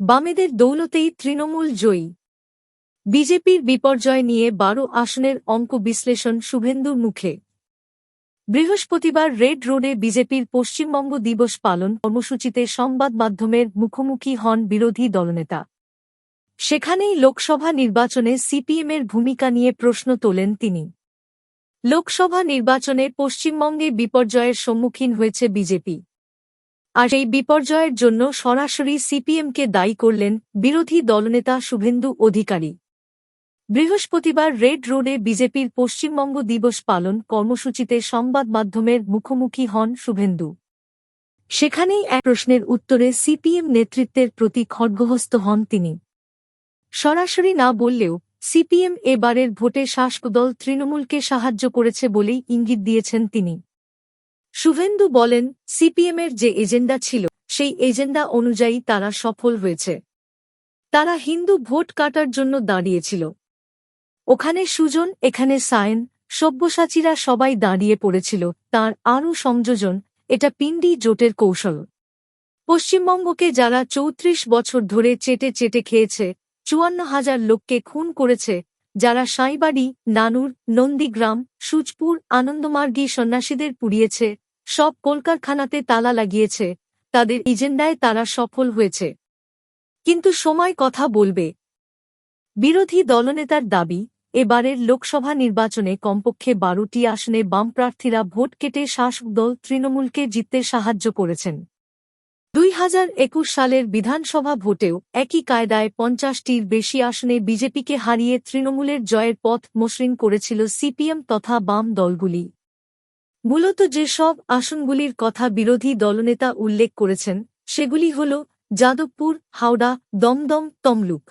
বামেদের দৌলতেই তৃণমূল জয়ী। বিজেপির বিপর্যয় নিয়ে বারো আসনের অঙ্ক বিশ্লেষণ শুভেন্দুর মুখে। বৃহস্পতিবার রেড রোডে বিজেপির পশ্চিমবঙ্গ দিবস পালন কর্মসূচিতে সংবাদ মাধ্যমের মুখোমুখি হন বিরোধী দলনেতা। সেখানেই লোকসভা নির্বাচনে সিপিএমের ভূমিকা নিয়ে প্রশ্ন তোলেন তিনি। লোকসভা নির্বাচনে পশ্চিমবঙ্গে বিপর্যয়ের সম্মুখীন হয়েছে বিজেপি। আর এই বিপর্যয়ের জন্য সরাসরি সিপিএমকে দায়ী করলেন বিরোধী দলনেতা শুভেন্দু অধিকারী। বৃহস্পতিবার রেড রোডে বিজেপির পশ্চিমবঙ্গ দিবস পালন কর্মসূচিতে সংবাদ মাধ্যমের মুখোমুখি হন শুভেন্দু। সেখানেই এক প্রশ্নের উত্তরে সিপিএম নেতৃত্বের প্রতি খড়গহস্ত হন তিনি। সরাসরি না বললেও সিপিএম এবারের ভোটে শাসক দল তৃণমূলকে সাহায্য করেছে বলেই ইঙ্গিত দিয়েছেন তিনি। শুভেন্দু বলেন সিপিএমের যে এজেন্ডা ছিল, সেই এজেন্ডা অনুযায়ী তারা সফল হয়েছে। তারা হিন্দু ভোট কাটার জন্য দাঁড়িয়েছিল। ওখানে সুজন, এখানে সায়েন, সব্যসাচীরা সবাই দাঁড়িয়ে পড়েছিল, তার আরও সংযোজন, এটা পিন্ডি জোটের কৌশল। পশ্চিমবঙ্গকে যারা চৌত্রিশ বছর ধরে চেটে চেটে খেয়েছে, চুয়ান্ন হাজার লোককে খুন করেছে, যারা সাঁইবাড়ি, নানুর, নন্দীগ্রাম, সুজপুর, আনন্দমার্গী সন্ন্যাসীদের পুড়িয়েছে সব কলকারখানাতে তালা লাগিয়েছে, তাদের এজেন্ডায় তারা সফল হয়েছে। কিন্তু সময় কথা বলবে। বিরোধী দলনেতার দাবি, এবারের লোকসভা নির্বাচনে কমপক্ষে বারোটি আসনে বাম প্রার্থীরা ভোট কেটে শাসক দল তৃণমূলকে জিততে সাহায্য করেছেন। দুই হাজার একুশ সালের বিধানসভা ভোটেও একই কায়দায় পঞ্চাশটির বেশি আসনে বিজেপিকে হারিয়ে তৃণমূলের জয়ের পথ মসৃণ করেছিল সিপিএম তথা বাম দলগুলি। মূলত যেসব আসনগুলির কথা বিরোধী দলনেতা উল্লেখ করেছেন, সেগুলি হল যাদবপুর, হাওড়া, দমদম, তমলুক।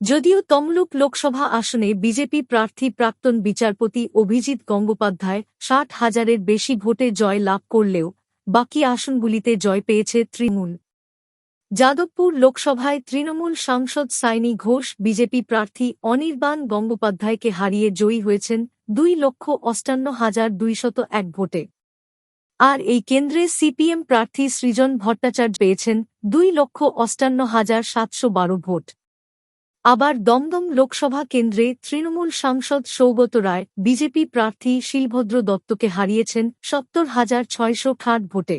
যদিও তমলুক লোকসভা আসনে বিজেপি প্রার্থী প্রাক্তন বিচারপতি অভিজিৎ গঙ্গোপাধ্যায় ষাট হাজারের বেশি ভোটে জয় লাভ করলেও বাকি আসনগুলিতে জয় পেয়েছে তৃণমূল। যাদবপুর লোকসভায় তৃণমূল সাংসদ সাইনি ঘোষ বিজেপি প্রার্থী অনির্বাণ গঙ্গোপাধ্যায়কে হারিয়ে জয়ী হয়েছেন দুই লক্ষ অষ্টান্ন হাজার দুইশত এক ভোটে। আর এই কেন্দ্রে সিপিএম প্রার্থী সৃজন ভট্টাচার্য পেয়েছেন দুই লক্ষ অষ্টান্ন হাজার সাতশো বারো ভোট। আবার দমদম লোকসভা কেন্দ্রে তৃণমূল সাংসদ সৌগত রায়, বিজেপি প্রার্থী শিলভদ্র দত্তকে হারিয়েছেন সত্তর হাজার ছয়শো খাট ভোটে।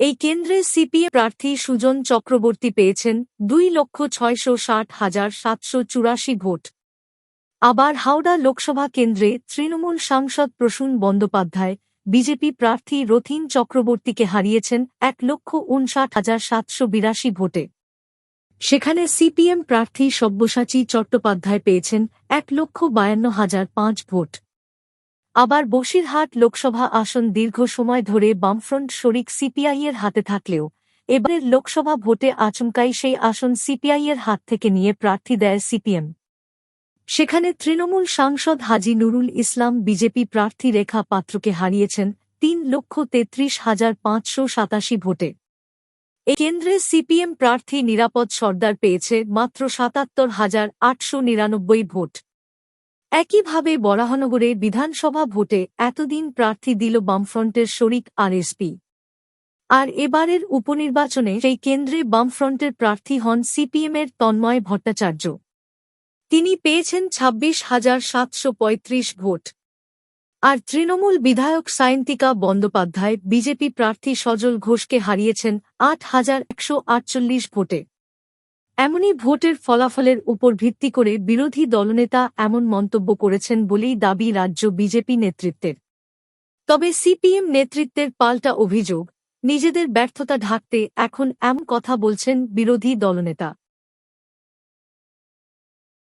এই কেন্দ্রে সিপিএম প্রার্থী সুজন চক্রবর্তী পেয়েছেন দুই লক্ষ ছয়শো ষাট হাজার সাতশো চুরাশি ভোট। আবার হাওড়া লোকসভা কেন্দ্রে তৃণমূল সাংসদ প্রসূন বন্দ্যোপাধ্যায়, বিজেপি প্রার্থী রথিন চক্রবর্তীকে হারিয়েছেন এক লক্ষ উনষাট হাজার সাতশো বিরাশি ভোটে। সেখানে সিপিএম প্রার্থী সব্যসাচী চট্টোপাধ্যায় পেয়েছেন এক লক্ষ বায়ান্ন হাজার পাঁচ ভোট। আবার বসিরহাট লোকসভা আসন দীর্ঘ সময় ধরে বামফ্রন্ট শরিক সিপিআইয়ের হাতে থাকলেও, এবারের লোকসভা ভোটে আচমকাই সেই আসন সিপিআইয়ের হাত থেকে নিয়ে প্রার্থী দেয় সিপিএম। সেখানে তৃণমূল সাংসদ হাজি নুরুল ইসলাম বিজেপি প্রার্থী রেখা পাত্রকে হারিয়েছেন তিন লক্ষ তেত্রিশ হাজার পাঁচশো সাতাশি ভোটে। এই কেন্দ্রে সিপিএম প্রার্থী নিরাপদ সর্দার পেয়েছে মাত্র সাতাত্তর হাজার আটশো নিরানব্বই ভোট। একইভাবে বরাহনগরে বিধানসভা ভোটে এতদিন প্রার্থী দিল বামফ্রন্টের শরিক আরএসপি। আর এবারের উপনির্বাচনে সেই কেন্দ্রে বামফ্রন্টের প্রার্থী হন সিপিএমের তন্ময় ভট্টাচার্য। তিনি পেয়েছেন ছাব্বিশ হাজার সাতশো পঁয়ত্রিশ ভোট। আর তৃণমূল বিধায়ক সায়ন্তিকা বন্দ্যোপাধ্যায়, বিজেপি প্রার্থী সজল ঘোষকে হারিয়েছেন আট হাজার একশো আটচল্লিশ ভোটে। এমনই ভোটের ফলাফলের উপর ভিত্তি করে বিরোধী দলনেতা এমন মন্তব্য করেছেন বলেই দাবি রাজ্য বিজেপি নেতৃত্বের। তবে সিপিএম নেতৃত্বের পাল্টা অভিযোগ, নিজেদের ব্যর্থতা ঢাকতে এখন এমন কথা বলছেন বিরোধী দলনেতা।